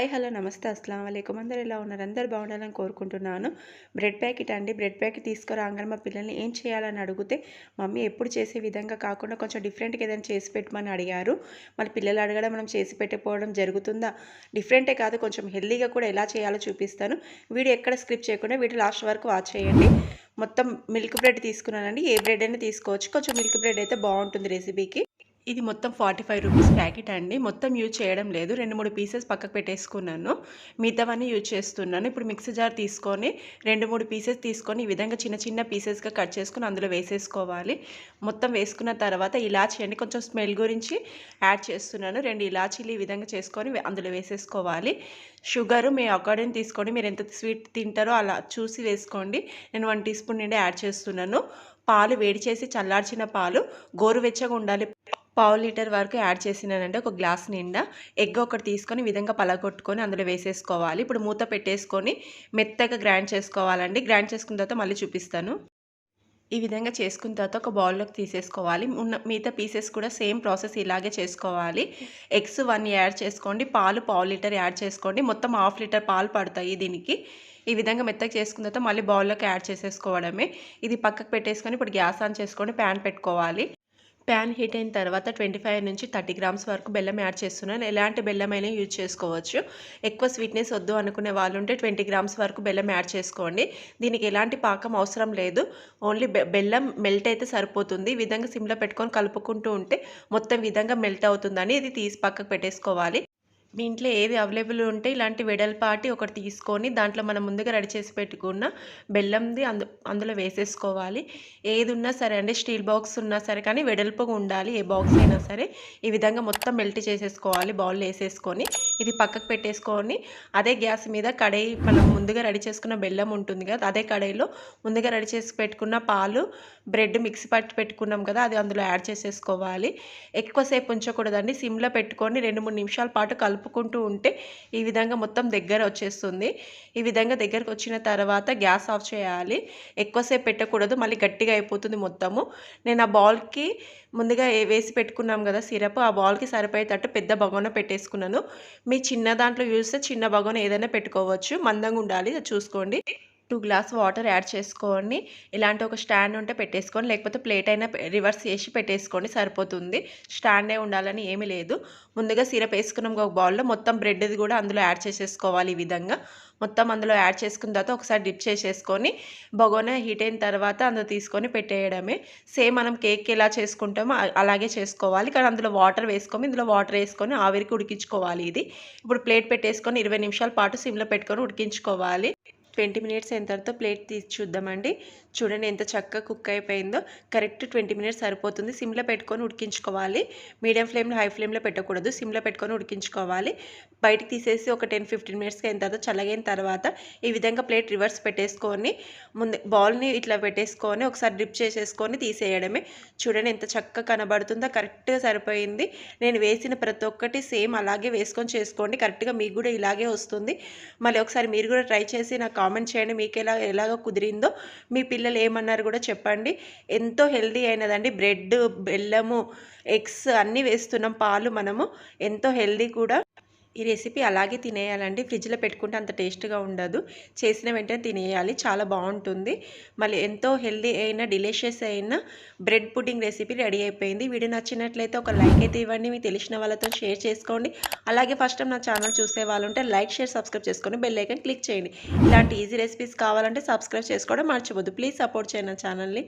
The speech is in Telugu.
హాయ్ హలో నమస్తే అస్సలం అయికం అందరు ఎలా ఉన్నారు? అందరు బాగుండాలని కోరుకుంటున్నాను. బ్రెడ్ ప్యాకెట్ అండి. బ్రెడ్ ప్యాకెట్ తీసుకురాగానే మా పిల్లల్ని ఏం చేయాలని అడిగితే మమ్మీ ఎప్పుడు చేసే విధంగా కాకుండా కొంచెం డిఫరెంట్గా ఏదైనా చేసి పెట్టమని అడిగారు. మళ్ళీ పిల్లలు అడగడం మనం చేసి పెట్టకపోవడం జరుగుతుందా? డిఫరెంటే కాదు కొంచెం హెల్దీగా కూడా ఎలా చేయాలో చూపిస్తాను. వీడియో ఎక్కడ స్క్రిప్ట్ చేయకుండా వీడియో లాస్ట్ వరకు వాచ్ చేయండి. మొత్తం మిల్క్ బ్రెడ్ తీసుకున్నానండి. ఏ బ్రెడ్ అయినా తీసుకోవచ్చు. కొంచెం మిల్క్ బ్రెడ్ అయితే బాగుంటుంది రెసిపీకి. ఇది మొత్తం ఫార్టీ ఫైవ్ రూపీస్ ప్యాకెట్ అండి. మొత్తం యూజ్ చేయడం లేదు. రెండు మూడు పీసెస్ పక్కకు పెట్టేసుకున్నాను. మిగతావన్నీ యూజ్ చేస్తున్నాను. ఇప్పుడు మిక్సీ జార్ తీసుకొని రెండు మూడు పీసెస్ తీసుకొని ఈ విధంగా చిన్న చిన్న పీసెస్గా కట్ చేసుకొని అందులో వేసేసుకోవాలి. మొత్తం వేసుకున్న తర్వాత ఇలాచి అండి. కొంచెం స్మెల్ గురించి యాడ్ చేస్తున్నాను. రెండు ఇలాచీలు ఈ విధంగా చేసుకొని అందులో వేసేసుకోవాలి. షుగర్ మీ అకార్డింగ్ తీసుకొని మీరు ఎంత స్వీట్ తింటారో అలా చూసి వేసుకోండి. నేను వన్ టీ స్పూన్ నుండి యాడ్ చేస్తున్నాను. పాలు వేడి చేసి చల్లార్చిన పాలు గోరువెచ్చగా ఉండాలి. పావు లీటర్ వరకు యాడ్ చేసినానంటే ఒక గ్లాస్ నిండా ఎగ్ ఒకటి తీసుకొని విధంగా పలగొట్టుకొని అందులో వేసేసుకోవాలి. ఇప్పుడు మూత పెట్టేసుకొని మెత్తగా గ్రైండ్ చేసుకోవాలండి. గ్రైండ్ చేసుకున్న తర్వాత మళ్ళీ చూపిస్తాను. ఈ విధంగా చేసుకున్న తర్వాత ఒక బౌల్లోకి తీసేసుకోవాలి. ఉన్న మిగతా పీసెస్ కూడా సేమ్ ప్రాసెస్ ఇలాగే చేసుకోవాలి. ఎగ్స్ వన్ యాడ్ చేసుకోండి. పాలు పావు లీటర్ యాడ్ చేసుకోండి. మొత్తం హాఫ్ లీటర్ పాలు పడతాయి దీనికి. ఈ విధంగా మెత్తగా చేసుకున్న తర్వాత మళ్ళీ బౌల్లోకి యాడ్ చేసేసుకోవడమే. ఇది పక్కకు పెట్టేసుకొని ఇప్పుడు గ్యాస్ ఆన్ చేసుకొని ప్యాన్ పెట్టుకోవాలి. ప్యాన్ హీట్ అయిన తర్వాత ట్వంటీ ఫైవ్ నుంచి థర్టీ గ్రామ్స్ వరకు బెల్లం యాడ్ చేస్తున్నాను ఎలాంటి బెల్లం అయినా యూజ్ చేసుకోవచ్చు. ఎక్కువ స్వీట్నెస్ వద్దు అనుకునే వాళ్ళు ఉంటే ట్వంటీ గ్రామ్స్ వరకు బెల్లం యాడ్ చేసుకోండి. దీనికి ఎలాంటి పాకం అవసరం లేదు. ఓన్లీ బెల్లం మెల్ట్ అయితే సరిపోతుంది. ఈ విధంగా సిమ్లో పెట్టుకొని కలుపుకుంటూ ఉంటే మొత్తం విధంగా మెల్ట్ అవుతుందని ఇది తీసి పక్కకు పెట్టేసుకోవాలి. మీ ఇంట్లో ఏది అవైలబుల్ ఉంటే ఇలాంటి వెడల్పాటి ఒకటి తీసుకొని దాంట్లో మనం ముందుగా రెడీ చేసి పెట్టుకున్న బెల్లంది అందు అందులో వేసేసుకోవాలి. ఏది ఉన్నా సరే అంటే స్టీల్ బాక్స్ ఉన్నా సరే కానీ వెడల్పుగా ఉండాలి ఏ బాక్స్ అయినా సరే. ఈ విధంగా మొత్తం మెల్ట్ చేసేసుకోవాలి బౌల్ వేసేసుకొని. ఇది పక్కకు పెట్టేసుకొని అదే గ్యాస్ మీద కడాయి మనం ముందుగా రెడీ చేసుకున్న బెల్లం ఉంటుంది కదా అదే కడాయిలో ముందుగా రెడీ చేసి పెట్టుకున్న పాలు బ్రెడ్ మిక్సీ పట్టి పెట్టుకున్నాం కదా అది అందులో యాడ్ చేసేసుకోవాలి. ఎక్కువసేపు ఉంచకూడదండి సిమ్లో పెట్టుకొని రెండు మూడు నిమిషాల పాటు కలుపు కలుపుకుంటూ ఉంటే ఈ విధంగా మొత్తం దగ్గర వచ్చేస్తుంది. ఈ విధంగా దగ్గరకు వచ్చిన తర్వాత గ్యాస్ ఆఫ్ చేయాలి. ఎక్కువసేపు పెట్టకూడదు. మళ్ళీ గట్టిగా అయిపోతుంది మొత్తము. నేను ఆ బాల్కి ముందుగా వేసి పెట్టుకున్నాం కదా సిరప్ ఆ బాల్కి సరిపోయేటట్టు పెద్ద బగోన పెట్టేసుకున్నాను. మీ చిన్న దాంట్లో చూస్తే చిన్న బగోన ఏదైనా పెట్టుకోవచ్చు. మందంగా ఉండాలి. చూసుకోండి. టూ గ్లాస్ వాటర్ యాడ్ చేసుకొని ఇలాంటి ఒక స్టాండ్ ఉంటే పెట్టేసుకొని లేకపోతే ప్లేట్ అయినా రివర్స్ చేసి పెట్టేసుకోండి సరిపోతుంది. స్టాండే ఉండాలని ఏమీ లేదు. ముందుగా సిరప్ వేసుకున్నాం ఒక బౌల్లో. మొత్తం బ్రెడ్ది కూడా అందులో యాడ్ చేసేసుకోవాలి ఈ విధంగా. మొత్తం అందులో యాడ్ చేసుకున్న తర్వాత ఒకసారి డిప్ చేసేసుకొని బగోన హీట్ అయిన తర్వాత అందులో తీసుకొని పెట్టేయడమే. సేమ్ మనం కేక్ ఎలా చేసుకుంటామో అలాగే చేసుకోవాలి. కానీ అందులో వాటర్ వేసుకొని ఇందులో వాటర్ వేసుకొని ఆవిరికి ఉడికించుకోవాలి ఇది. ఇప్పుడు ప్లేట్ పెట్టేసుకొని ఇరవై నిమిషాల పాటు సిమ్లో పెట్టుకొని ఉడికించుకోవాలి. ట్వంటీ మినిట్స్ అయిన తర్వాత ప్లేట్ తీసి చూద్దామండి. చూడండి ఎంత చక్కగా కుక్ అయిపోయిందో. కరెక్ట్ ట్వంటీ మినిట్స్ సరిపోతుంది. సిమ్లో పెట్టుకొని ఉడికించుకోవాలి. మీడియం ఫ్లేమ్లో హై ఫ్లేమ్లో పెట్టకూడదు. సిమ్లో పెట్టుకొని ఉడికించుకోవాలి. బయటికి తీసేసి ఒక టెన్ ఫిఫ్టీన్ మినిట్స్కి అయిన తర్వాత చల్లగైన తర్వాత ఈ విధంగా ప్లేట్ రివర్స్ పెట్టేసుకొని ముందు బౌల్ని ఇట్లా పెట్టేసుకొని ఒకసారి డ్రిప్ చేసేసుకొని తీసేయడమే. చూడండి ఎంత చక్కగా కనబడుతుందో. కరెక్ట్గా సరిపోయింది. నేను వేసిన ప్రతి ఒక్కటి సేమ్ అలాగే వేసుకొని చేసుకోండి. కరెక్ట్గా మీకు కూడా ఇలాగే వస్తుంది. మళ్ళీ ఒకసారి మీరు కూడా ట్రై చేసి నాకు కామెంట్ చేయండి. మీకు ఎలా ఎలాగో కుదిరిందో మీ పిల్లలు ఏమన్నారు కూడా చెప్పండి. ఎంతో హెల్దీ అయినదండి. బ్రెడ్ బెల్లము ఎగ్స్ అన్నీ వేస్తున్నాం. పాలు మనము. ఎంతో హెల్దీ కూడా. ఈ రెసిపీ అలాగే తినేయాలండి. ఫ్రిడ్జ్లో పెట్టుకుంటే అంత టేస్ట్గా ఉండదు. చేసిన వెంటనే తినేయాలి. చాలా బాగుంటుంది. మళ్ళీ ఎంతో హెల్దీ అయిన డిలీషియస్ అయిన బ్రెడ్ పుడ్డింగ్ రెసిపీ రెడీ అయిపోయింది. వీడియో నచ్చినట్లయితే ఒక లైక్ అయితే ఇవ్వండి. మీ తెలిసిన వాళ్ళతో షేర్ చేసుకోండి. అలాగే ఫస్ట్ టైం నా ఛానల్ చూసే వాళ్ళు ఉంటే లైక్ షేర్ సబ్స్క్రైబ్ చేసుకొని బెల్ ఐకన్ క్లిక్ చేయండి. ఇలాంటి ఈజీ రెసిపీస్ కావాలంటే సబ్స్క్రైబ్ చేసుకోవడం మర్చిపోద్దు ప్లీజ్ సపోర్ట్ చేయండి నా ఛానల్ని.